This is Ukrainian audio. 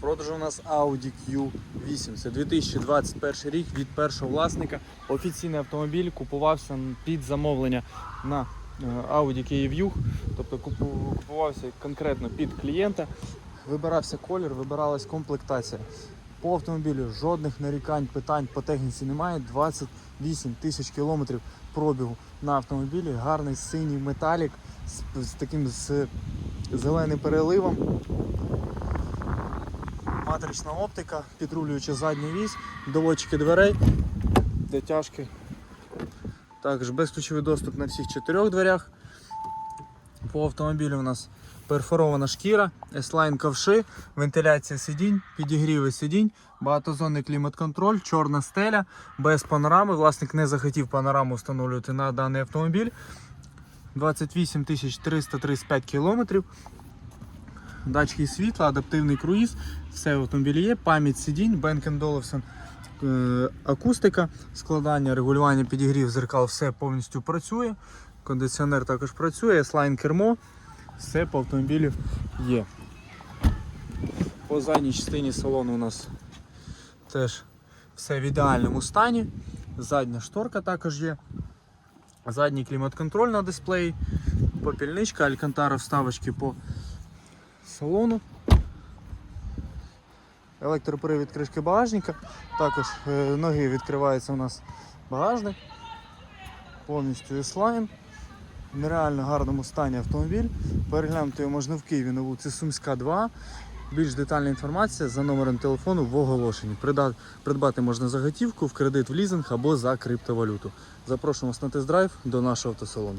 продажу у нас Audi Q8. Це 2021 рік від першого власника. Офіційний автомобіль купувався під замовлення на е, Audi Київ'юг. Тобто купувався конкретно під клієнта. Вибирався колір, вибиралась комплектація. По автомобілю жодних нарікань, питань по техніці немає. 28 тисяч кілометрів пробігу на автомобілі. Гарний синій металік з, з таким з зеленим переливом. Матрична оптика, підрулююча задній вісь, доводчики дверей, дотяжки. Також безключовий доступ на всіх чотирьох дверях. По автомобілю у нас перфорована шкіра, S-Line ковши, вентиляція сидінь, підігріви сидінь, багатозонний клімат-контроль, чорна стеля, без панорами. Власник не захотів панораму встановлювати на даний автомобіль. 28 335 кілометрів. Датчики світла, адаптивний круїз, все в автомобілі є, пам'ять сидінь, Olufsen е, акустика, складання, регулювання підігрів зеркал, все повністю працює. Кондиціонер також працює, S-Line кермо, все по автомобілю є. По задній частині салону у нас теж все в ідеальному стані. Задня шторка також є. Задній клімат-контроль на дисплеї, попільничка, алькантара вставочки по салону. Електропривід кришки багажника. Також е, ноги відкривається у нас багажник. Повністю S-Line. В нереально гарному стані автомобіль. Переглянути його можна в Києві на вулиці Сумська 2. Більш детальна інформація за номером телефону в оголошенні. Придбати можна за готівку, в кредит в лізинг або за криптовалюту. Запрошуємо вас на тест-драйв до нашого автосалону.